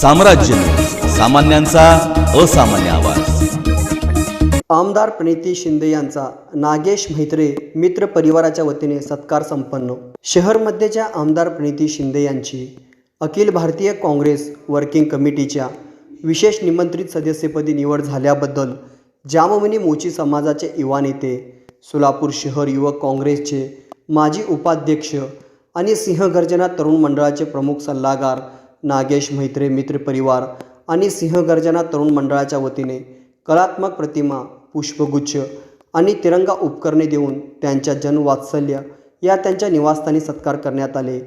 साम्राज्य सामान्यांचा असामान्य आवाज. आमदार प्रणिती शिंदे यांचा नागेश म्हेत्रे मित्र परिवाराच्या वतीने सत्कार संपन्न. शहरमध्येच्या आमदार प्रणिती शिंदे यांची अखिल भारतीय काँग्रेस वर्किंग कमिटीच्या विशेष निमंत्रित सदस्यपदी निवड झाल्याबद्दल जामवनी मोची समाजाचे युवा नेते सोलापूर शहर युवक काँग्रेसचे माजी उपाध्यक्ष आणि सिंहगर्जना तरुण मंडळाचे प्रमुख सल्लागार नागेश मैत्रे मित्र परिवार आणि सिंहगर्जना तरुण मंडळाच्या वतीने कलात्मक प्रतिमा पुष्पगुच्छ आणि तिरंगा उपकरणे देऊन त्यांच्या जनवात्सल्य या त्यांच्या निवासस्थानी सत्कार करण्यात आले.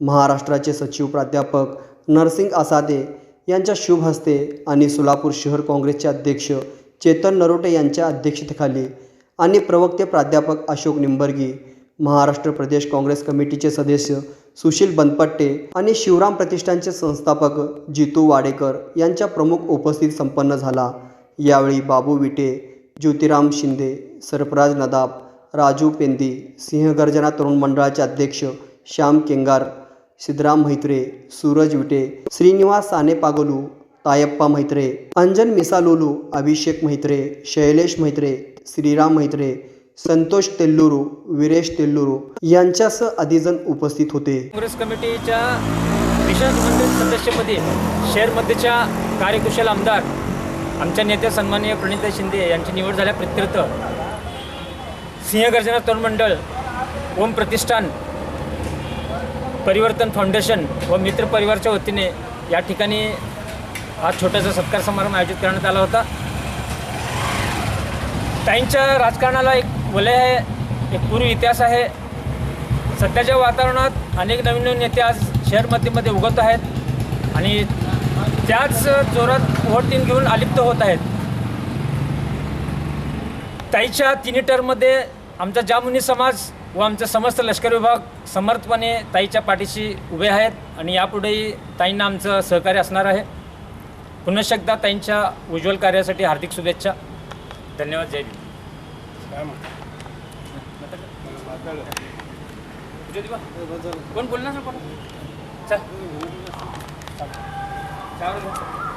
महाराष्ट्राचे सचिव प्राध्यापक नरसिंग आसादे यांच्या शुभ हस्ते आणि सोलापूर शहर काँग्रेसचे अध्यक्ष चेतन नरोटे यांच्या अध्यक्षतेखाली आणि प्रवक्ते प्राध्यापक अशोक निंबर्गी महाराष्ट्र प्रदेश काँग्रेस कमिटीचे सदस्य सुशील बनपट्टे आणि शिवराम प्रतिष्ठानचे संस्थापक जितू वाडेकर यांच्या प्रमुख उपस्थित संपन्न झाला. यावेळी बाबू विटे ज्योतिराम शिंदे सरफराज नदाब राजू पेंदी सिंहगर्जना तरुण मंडळाचे अध्यक्ष श्याम केंगार सिद्धराम म्हैत्रे सूरज विटे श्रीनिवास साने पागोलू तायप्पा मैत्रे अंजन मिसालोलू अभिषेक मैत्रे शैलेश मैत्रे श्रीराम मैत्रे संतोष तेल्लुरू वीरेश तेल्लुरू यांच्यासह अधिजन उपस्थित होते. काँग्रेस कमिटीच्या विशेष सदस्यपदी शहरमध्येच्या कार्यकुशल आमदार आमच्या नेत्या सन्माननीय प्रणिता शिंदे यांची निवड झाल्या प्रत्यर्थ. सिंहगर्जना तरुण मंडळ ओम प्रतिष्ठान परिवर्तन फाउंडेशन व मित्र परिवारच्या वतीने या ठिकाणी हा छोटासा सत्कार समारंभ आयोजित करण्यात आला होता. ताईंच्या राजकारणाला एक वलय आहे एक पूर्व इतिहास आहे. सध्याच्या वातावरणात अनेक नवीन नवीन नेते आज शहरमध्ये उगवत आहेत आणि त्याच जोरात वोटिंग घेऊन अलिप्त होत आहेत. ताईच्या तिन्ही टर्ममध्ये आमचा जामुनी समाज व आमचा समस्त लष्कर विभाग समर्थपणे ताईच्या पाठीशी उभे आहेत आणि यापुढेही ताईंना आमचं सहकार्य असणार आहे. पुन्हा शकदा ताईंच्या उज्ज्वल कार्यासाठी हार्दिक शुभेच्छा. धन्यवाद जय भीम. ज्योतिबा कोण बोलणार ना कोण? चल. चल. चहा